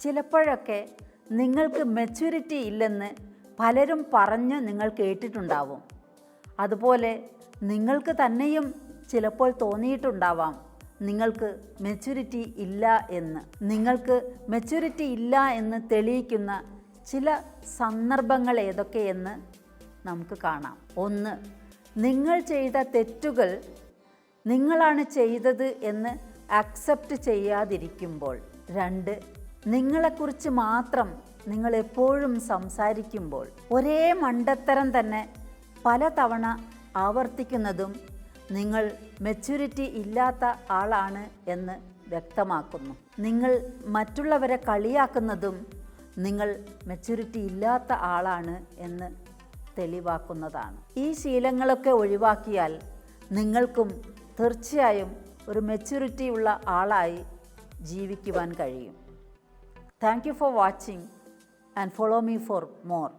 ചിലപ്പോഴൊക്കെ നിങ്ങൾക്ക് മെച്യൂരിറ്റി ഇല്ലെന്ന് പലരും പറഞ്ഞ് നിങ്ങൾ കേട്ടിട്ടുണ്ടാവും. അതുപോലെ നിങ്ങൾക്ക് തന്നെയും ചിലപ്പോൾ തോന്നിയിട്ടുണ്ടാവാം നിങ്ങൾക്ക് മെച്യൂരിറ്റി ഇല്ല എന്ന്. നിങ്ങൾക്ക് മെച്യൂരിറ്റി ഇല്ല എന്ന് തെളിയിക്കുന്ന ചില സന്ദർഭങ്ങൾ ഏതൊക്കെയെന്ന് നമുക്ക് കാണാം. ഒന്ന് നിങ്ങൾ ചെയ്ത തെറ്റുകൾ നിങ്ങളാണ് ചെയ്തത് എന്ന് അക്സെപ്റ്റ് ചെയ്യാതിരിക്കുമ്പോൾ. രണ്ട് നിങ്ങളെക്കുറിച്ച് മാത്രം നിങ്ങൾ എപ്പോഴും സംസാരിക്കുമ്പോൾ ഒരേ മണ്ടത്തരം തന്നെ പലതവണ ആവർത്തിക്കുന്നതും നിങ്ങൾ മെച്യൂരിറ്റി ഇല്ലാത്ത ആളാണ് എന്ന് വ്യക്തമാക്കുന്നു. നിങ്ങൾ മറ്റുള്ളവരെ കളിയാക്കുന്നതും നിങ്ങൾ മെച്യൂരിറ്റി ഇല്ലാത്ത ആളാണ് എന്ന് തെളിവാക്കുന്നതാണ്. ഈ ശീലങ്ങളൊക്കെ ഒഴിവാക്കിയാൽ നിങ്ങൾക്കും തീർച്ചയായും ഒരു മെച്യൂരിറ്റി ഉള്ള ആളായി ജീവിക്കുവാൻ കഴിയും. Thank you for watching and follow me for more.